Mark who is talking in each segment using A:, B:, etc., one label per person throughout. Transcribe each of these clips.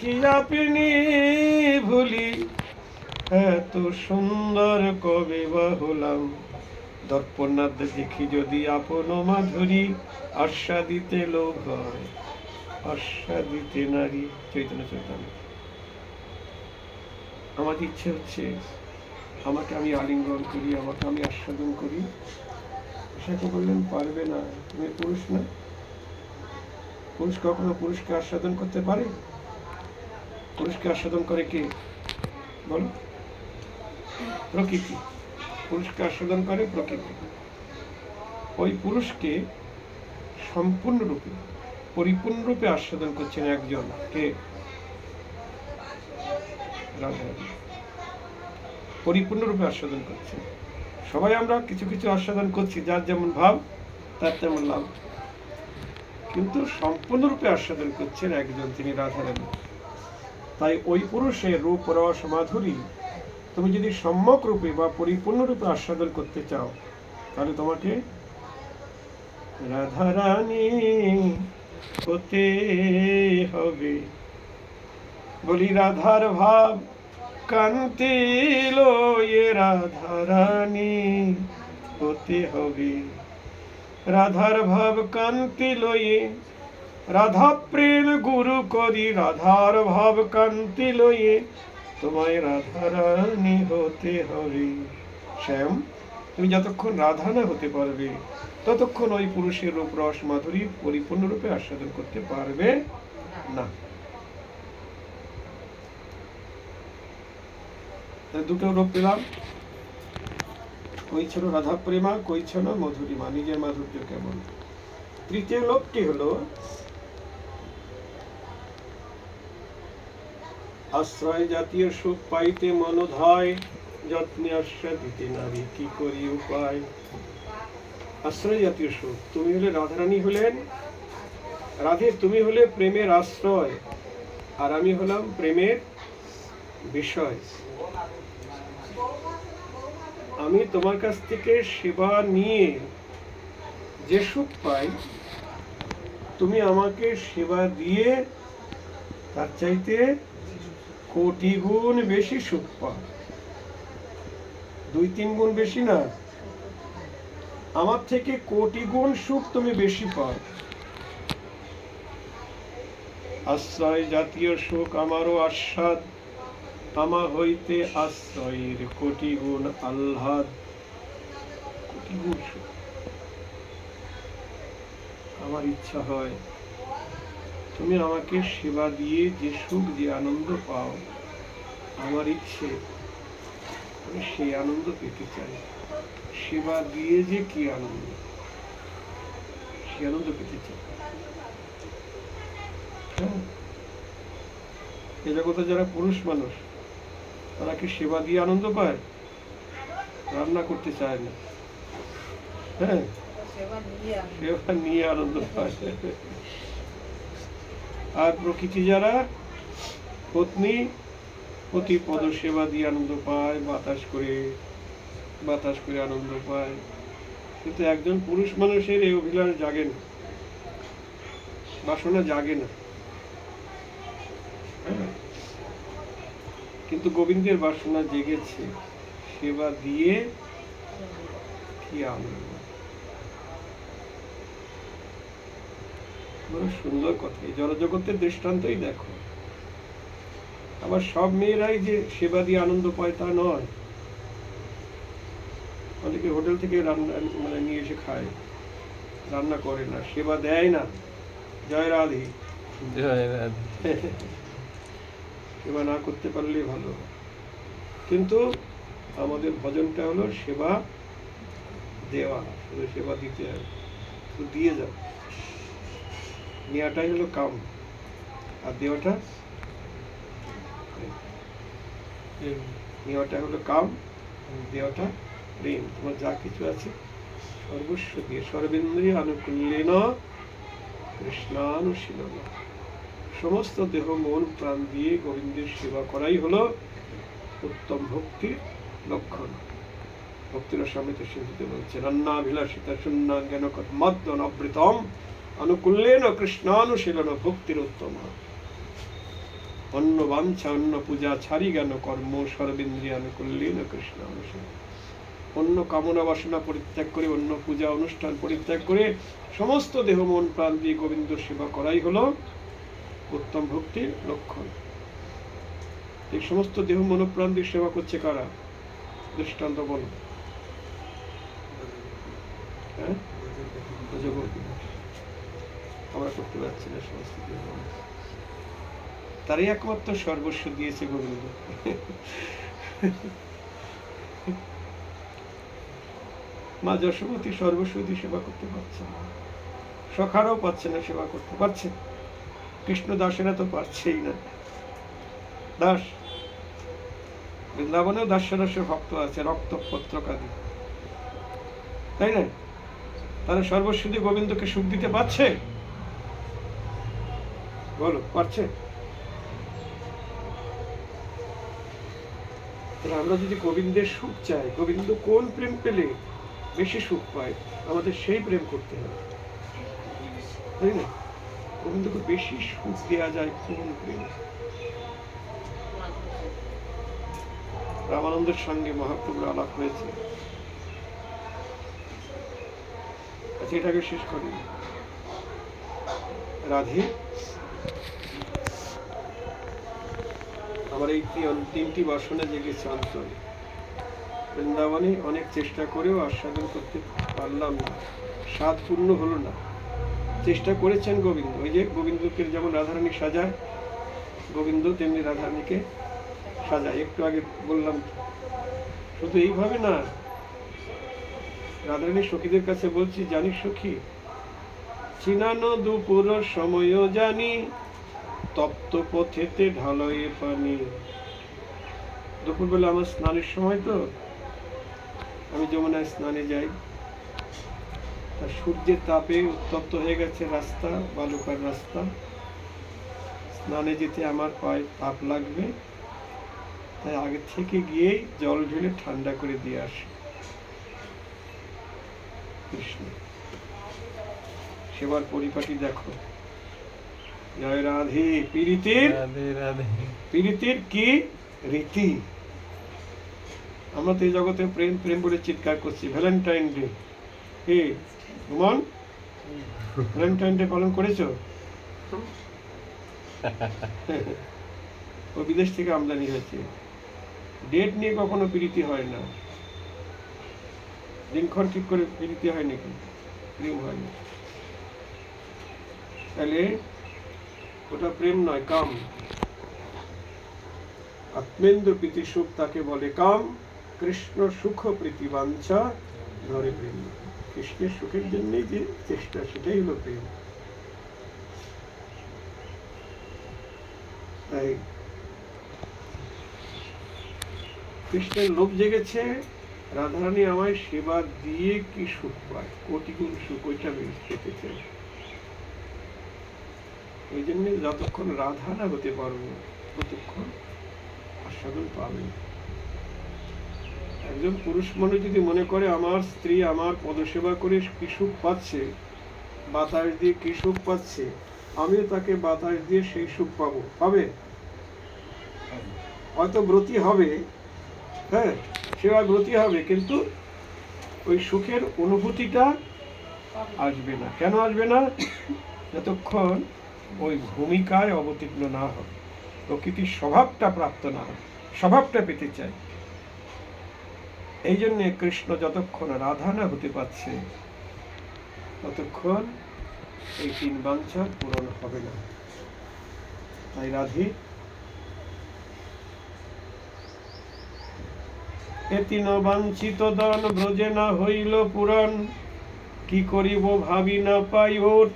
A: কি আপনি ভুলি। এত সুন্দর কবে বা হলাম দর্পণাদ দেখি যদি আপন মাধুরী, আস্বাদিতে লোভ হয়। আস্বাদিতে নারী। চৈতন্য চৈতন্য। আমার ইচ্ছে হচ্ছে, আমাকে আমি আলিঙ্গন করি, আমাকে আমি আস্বাদন করি। সেকে বললেন, পারবে না। তুমি পুরুষ না। পুরুষ কখনো পুরুষকে আস্বাদন করতে পারে? পুরুষকে আস্বাদন করে কে? বলো। প্রকৃতি। পুরুষকে আস্বাদন করে প্রকৃতি। ওই পুরুষকে সম্পূর্ণরূপে, পরিপূর্ণরূপে আস্বাদন করছেন একজন। কে? পরিপূর্ণরূপে আস্বাদন করছেন। সবাই আমরা কিছু কিছু আস্বাদন করছি, যার যেমন ভাব, তার তেমন লাভ। কিন্তু সম্পূর্ণরূপে আস্বাদন করছেন একজন, তিনি রাধারানী তাই ওই পুরুষের রূপ রস মাধুরী তুমি যদি সম্যক রূপে বা পরিপূর্ণরূপে আস্বাদন করতে চাও, তাহলে তোমাকে রাধারানী হতে হবে। বলি, রাধার ভাব কান্তি লয়ে রাধারানী হতে হবে। রাধার ভাব কান্তি লয়ে রাধা প্রেম গুরু করি, রাধার ভাব কান্তি লয়ে তোমায় রাধারানী হতে হবে। শ্যাম, তুমি যতক্ষণ রাধা না হতে পারবে, ততক্ষণ ওই পুরুষের রূপ, রস, মাধুরী পরিপূর্ণরূপে আস্বাদন করতে পারবে না। দুটো রূপ পেলাম। কই ছিল রাধা প্রেমা, কই ছিল মধুরিমা নিজের মাধুর্য কেমন? তৃতীয় লোকটি হলো আশ্রয় জাতীয় সুখ পাইতে মনোধায় যত্নে আস্বাদিতে নারী কি করি উপায়? আশ্রয় জাতীয় সুখ, তুমি হলে রাধারানী হলেন, রাধে তুমি হলে প্রেমের আশ্রয়, আর আমি হলাম প্রেমের বিষয়। আমি তোমার কাছ থেকে সেবা নিয়ে যে সুখ পাই, তুমি আমাকে সেবা দিয়ে তার চাইতে কোটি গুণ বেশি সুখ পাও। দুই তিন গুণ বেশি না? আমার থেকে কোটি গুণ সুখ তুমি বেশি পাও। আশ্রয় জাতীয় সুখ আমারও আস্বাদ আমা হইতে আশ্রয়ের কোটি গুণ আহ্লাদ। কোটি গুণ সুখ। আমার ইচ্ছা হয় তুমি আমাকে সেবা দিয়ে যে সুখ যে আনন্দ পাও আমার ইচ্ছে আমি সেই আনন্দ পেতে চাই। সেবা দিয়ে যে কি আনন্দ? সে আনন্দ পেতে চাই। হ্যাঁ? এ জগতে যারা পুরুষ মানুষ তারা কি সেবা দিয়ে আনন্দ পায়? রান্না করতে চায় না। হ্যাঁ? সেবা নিয়ে আনন্দ পায়। আর প্রকৃতি যারা পত্নী পতি পদ সেবা দিয়ে আনন্দ পায়, বাতাস করে বাতাস করে আনন্দ পায়, কিন্তু একজন পুরুষ মানুষের এই অভিলাষ জাগে না, বাসনা জাগে না। কিন্তু গোবিন্দের বাসনা জেগেছে, সেবা দিয়ে কি আনন্দ বড় সুন্দর কথা এই জড়জগতের দৃষ্টান্তই দেখো। আবার সব মেয়েরাই যে সেবা দিয়ে আনন্দ পায় তা নয়। অনেকে হোটেল থেকে রান্না মানে নিয়ে এসে খায় রান্না করে না সেবা দেয় না। জয় রাধে।
B: জয় রাধে।
A: সেবা না করতে পারলে ভালো। কিন্তু আমাদের ভজনটা হলো সেবা দেওয়া শুধু সেবা দিতে হবে শুধু দিয়ে যাও। নেওয়াটাই হলো কাম। আর দেওয়াটা। নেওয়াটা হলো কাম, দেওয়াটা প্রেম তোমার যা কিছু আছে, সর্বস্ব দিয়ে, সর্বেন্দ্রিয় আনুকূল্যেন কৃষ্ণানুশীলন। সমস্ত দেহ, মন, প্রাণ দিয়ে গোবিন্দের সেবা করাই হলো উত্তম ভক্তির লক্ষণ। ভক্তির সমেত সিন্ধুতে বলছে, রান্নাভিলাষিতা শূন্য জ্ঞান মদ্য নবৃতম অনুকূল্যেন কৃষ্ণানুশীলন ভক্তির উত্তম অন্য বাঞ্ছা অন্য পূজা ছাড়ি জ্ঞান কর্ম সর্বেন্দ্রিয়ান করলেন কৃষ্ণ অনুসরণ অন্য কামনা বাসনা পরিত্যাগ করে অন্য পূজা অনুষ্ঠান পরিত্যাগ করে, সমস্ত দেহ, মন, প্রাণ দিয়ে গোবিন্দ সেবা করাই হলো উত্তম ভক্তির লক্ষণ। এই সমস্ত দেহ, মন, প্রাণ দিয়ে সেবা করছে কারা? দৃষ্টান্ত বলো। হ্যাঁ। আমরা করতে পারছি না সমস্ত মন। তারই একমাত্র সর্বস্ব দিয়েছে গোবিন্দ। মা যশোমতী সর্বস্ব দিয়ে সেবা করতে পারছে না। সখারাও পাচ্ছে না সেবা করতে। পারছে? কৃষ্ণ দাসেরা তো পারছেই না। দাস? বৃন্দাবনেও দাস্য দাসের ভক্ত আছে রক্ত পত্রকাদি তাই না? তারা সর্বস্ব দিয়ে গোবিন্দকে সুখ দিতে পারছে? বলো পারছে আমরা যদি গোবিন্দের সুখ চাই, গোবিন্দ কোন প্রেম পেলে বেশি সুখ পায়? আমাদের সেই প্রেম করতে হবে। তাই না? গোবিন্দকে বেশি সুখ দেওয়া যায় কোন প্রেম? রামানন্দের সঙ্গে মহাপ্রভুর আলাপ হয়েছে। আচ্ছা এটাকে শেষ করি। রাধে এই তিন- তিনটি বাসনে জেগেছে অন্তরে বৃন্দাবনে অনেক চেষ্টা করেও আস্বাদন করতে পারলাম না। স্বাদ পূর্ণ হলো না। চেষ্টা করেছেন গোবিন্দ। ওই যে গোবিন্দকে যেমন রাধারানী সাজায়, গোবিন্দ তেমনি রাধারানীকে সাজায়। একটু আগে বললাম, শুধু এইভাবে না, রাধারানী সখীদের কাছে বলছি জানি সখী, চিনানো দুপুর সময়ও জানি তপ্ত পথেতে ঢালয়ে পানি। দুপুরবেলা আমার স্নানের সময় তো। আমি যমুনায় স্নানে যাই। তা সূর্যের তাপে উত্তপ্ত হয়ে গেছে রাস্তা, বালুকার রাস্তা। স্নানে যেতে আমার পায়ে তাপ লাগবে। তাই আগে থেকে গিয়েই জল ঢেলে ঠান্ডা করে দিয়ে আসি। কৃষ্ণ। সেবার পরিপাটি দেখো। জয় রাধে। পীড়িতের পীড়িতের কি রীতি? আমরা তো এই জগতে প্রেম প্রেম বলে চিৎকার করছি। ভ্যালেন্টাইন ডে হে সুমন? ভ্যালেন্টাইন ডে পালন করেছ? ও বিদেশ থেকে আমদানি হয়েছে। ডেট নিয়ে কখনো প্রীতি হয় না। দিনক্ষণ ঠিক করে প্রীতি হয় নাকি? প্রেম হয় না। তাহলে ওটা প্রেম নয়, কাম। আত্মেন্দ্র প্রীতি সুখ তাকে বলে কাম, কৃষ্ণ সুখ প্রীতি বাঞ্ছা, ধরে প্রেম। কৃষ্ণের সুখের জন্যই যে চেষ্টা, সেটাই হলো প্রেম। তাই কৃষ্ণের লোভ জেগেছে, রাধারানী আমায় সেবা দিয়ে কি সুখ পায়? কোটি গুণ সুখ ওইটা আমি পেতে চাই। ওই জন্য যতক্ষণ রাধা না হতে পারব, ততক্ষণ আস্বাদন পাবেন। একজন পুরুষ মানুষ যদি মনে করে আমার স্ত্রী আমার পদসেবা করে কি সুখ পাচ্ছে, বাতাস দিয়ে কি সুখ পাচ্ছে, আমিও তাকে বাতাস দিয়ে সেই সুখ পাবো। পাবে? হয়তো ব্রতী হবে হ্যাঁ সেবা ব্রতী হবে, কিন্তু ওই সুখের অনুভূতিটা আসবে না। কেন আসবে না? যতক্ষণ ওই ভূমিকায় অবতীর্ণ না হবে প্রকৃতির স্বভাবটা প্রাপ্ত না হবে স্বভাবটা পেতে চাই। এই জন্যে কৃষ্ণ যতক্ষণ রাধা না হতে পারছে, ততক্ষণ এই তিন বাঞ্ছা পূরণ হবে না। তাই রাধি। এ তিন বাঞ্ছিত দান ব্রজে না হইল পুরাণ, কি করিব ভাবি না পাই ওর।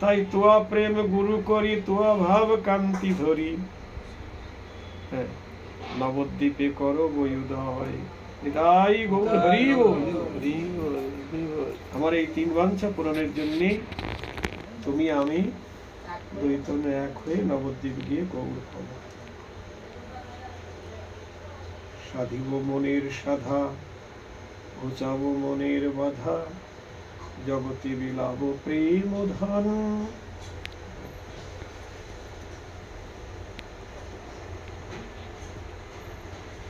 A: তাই তোয়া প্রেম গুরু করি তোয়া ভাব কান্তি ধরি। হ্যাঁ নবদ্বীপে করো গৌর হরি আমার এই তিন বাঞ্ছা পূরণের জন্য তুমি আমি দ্বৈতন এক হয়ে নবদ্বীপ গিয়ে গৌর হব। সাধিব মনের সাধা ঘুচাব মনের বাধা। জগতে বিলাব প্রেম ধন।